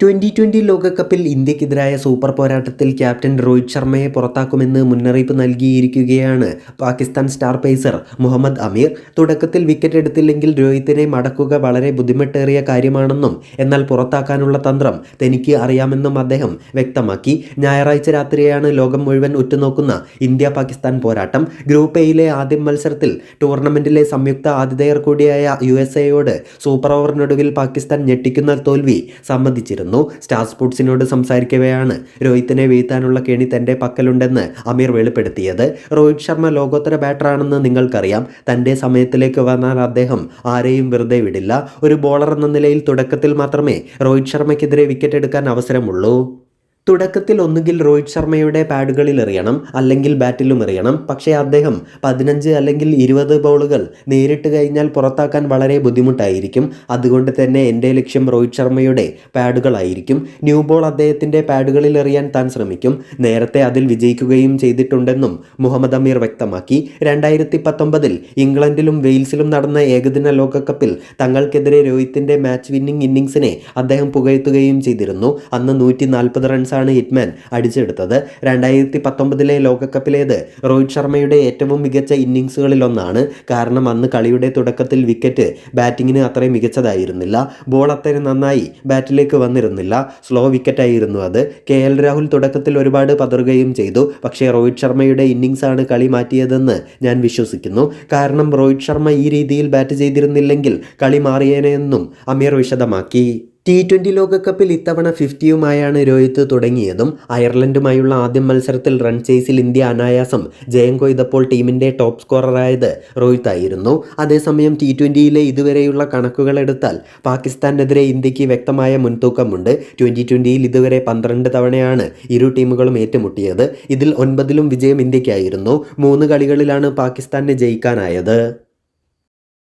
Twenty twenty ലോകകപ്പിൽ ഇന്ത്യക്കെതിരായ super പോരാട്ടത്തിൽ ക്യാപ്റ്റൻ രോഹിത് ശർമ്മയെ പുറത്താക്കുമെന്ന് മുന്നറിയിപ്പ് നൽകിയിരിക്കുകയാണ് പാകിസ്ഥാൻ സ്റ്റാർ പേസർ മുഹമ്മദ് അമീർ. തുടക്കത്തിൽ വിക്കറ്റ് എടുത്തില്ലെങ്കിൽ രോഹിത്തിനെ മടക്കുക വളരെ ബുദ്ധിമുട്ടേറിയ കാര്യമാണെന്നും എന്നാൽ പുറത്താക്കാനുള്ള തന്ത്രം തനിക്ക് അറിയാമെന്നും അദ്ദേഹം വ്യക്തമാക്കി. ഞായറാഴ്ച രാത്രിയാണ് ലോകം മുഴുവൻ ഉറ്റുനോക്കുന്ന ഇന്ത്യ പാകിസ്ഥാൻ പോരാട്ടം. ഗ്രൂപ്പ് എയിലെ ആദ്യ മത്സരത്തിൽ ടൂർണമെന്റിലെ സംയുക്ത ആതിഥേയർ കൂടിയായ യു എസ് എയോട് സൂപ്പർ ഓവറിനൊടുവിൽ പാകിസ്ഥാൻ ഞെട്ടിക്കുന്ന തോൽവി സമ്മതിച്ചിരുന്നു. സ്റ്റാർ സ്പോർട്സിനോട് സംസാരിക്കവെയാണ് രോഹിത്തിനെ വീഴ്ത്താനുള്ള കെണി തന്റെ പക്കലുണ്ടെന്ന് അമീർ വെളിപ്പെടുത്തിയത്. രോഹിത് ശർമ്മ ലോകോത്തര ബാറ്ററാണെന്ന് നിങ്ങൾക്കറിയാം. തന്റെ സമയത്തിലേക്ക് വന്നാൽ അദ്ദേഹം ആരെയും വെറുതെ വിടില്ല. ഒരു ബോളർ എന്ന നിലയിൽ തുടക്കത്തിൽ മാത്രമേ രോഹിത് ശർമ്മയ്ക്കെതിരെ വിക്കറ്റ് എടുക്കാൻ അവസരമുള്ളൂ. തുടക്കത്തിൽ ഒന്നുകിൽ രോഹിത് ശർമ്മയുടെ പാഡുകളിൽ എറിയണം അല്ലെങ്കിൽ ബാറ്റിലും എറിയണം. പക്ഷേ അദ്ദേഹം പതിനഞ്ച് അല്ലെങ്കിൽ ഇരുപത് ബോളുകൾ നേരിട്ട് കഴിഞ്ഞാൽ പുറത്താക്കാൻ വളരെ ബുദ്ധിമുട്ടായിരിക്കും. അതുകൊണ്ട് തന്നെ എന്റെ ലക്ഷ്യം രോഹിത് ശർമ്മയുടെ പാഡുകളായിരിക്കും. ന്യൂ ബോൾ അദ്ദേഹത്തിന്റെ പാഡുകളിൽ എറിയാൻ താൻ ശ്രമിക്കും. നേരത്തെ അതിൽ വിജയിക്കുകയും ചെയ്തിട്ടുണ്ടെന്നും മുഹമ്മദ് അമീർ വ്യക്തമാക്കി. രണ്ടായിരത്തി പത്തൊമ്പതിൽ ഇംഗ്ലണ്ടിലും വെയിൽസിലും നടന്ന ഏകദിന ലോകകപ്പിൽ തങ്ങൾക്കെതിരെ രോഹിത്തിന്റെ മാച്ച് വിന്നിംഗ് ഇന്നിംഗ്സിനെ അദ്ദേഹം പുകഴ്ത്തുകയും ചെയ്തിരുന്നു. അന്ന് നൂറ്റി നാൽപ്പത് റൺസാണ് ഹിറ്റ്മാൻ അടിച്ചെടുത്തത്. രണ്ടായിരത്തി പത്തൊമ്പതിലെ ലോകകപ്പിലേത് രോഹിത് ശർമ്മയുടെ ഏറ്റവും മികച്ച ഇന്നിങ്സുകളിലൊന്നാണ് കാരണം അന്ന് കളിയുടെ തുടക്കത്തിൽ വിക്കറ്റ് ബാറ്റിങ്ങിന് അത്രയും മികച്ചതായിരുന്നില്ല. ബോൾ അത്രയും നന്നായി ബാറ്റിലേക്ക് വന്നിരുന്നില്ല. സ്ലോ വിക്കറ്റായിരുന്നു അത്. കെ എൽ രാഹുൽ തുടക്കത്തിൽ ഒരുപാട് പതറുകയും ചെയ്തു. പക്ഷേ രോഹിത് ശർമ്മയുടെ ഇന്നിങ്സാണ് കളി മാറ്റിയതെന്ന് ഞാൻ വിശ്വസിക്കുന്നു. കാരണം രോഹിത് ശർമ്മ ഈ രീതിയിൽ ബാറ്റ് ചെയ്തിരുന്നില്ലെങ്കിൽ കളി മാറിയേനെന്നും അമീർ വിശദമാക്കി. ടി ട്വന്റി ലോകകപ്പിൽ ഇത്തവണ ഫിഫ്റ്റിയുമായാണ് രോഹിത് തുടങ്ങിയതും അയർലൻഡുമായുള്ള ആദ്യ മത്സരത്തിൽ റൺ ചേസിൽ ഇന്ത്യ അനായാസം ജയം കൊയ്തപ്പോൾ ടീമിന്റെ ടോപ്പ് സ്കോററായത് രോഹിത് ആയിരുന്നു. അതേസമയം ടി ട്വന്റിയിലെ ഇതുവരെയുള്ള കണക്കുകളെടുത്താൽ പാകിസ്ഥാനെതിരെ ഇന്ത്യയ്ക്ക് വ്യക്തമായ മുൻതൂക്കമുണ്ട്. ട്വന്റി ട്വന്റിയിൽ ഇതുവരെ പന്ത്രണ്ട് തവണയാണ് ഇരു ടീമുകളും ഏറ്റുമുട്ടിയത്. ഇതിൽ ഒൻപതിലും വിജയം ഇന്ത്യക്കായിരുന്നു. മൂന്ന് കളികളിലാണ് പാകിസ്ഥാനെ ജയിക്കാനായത്.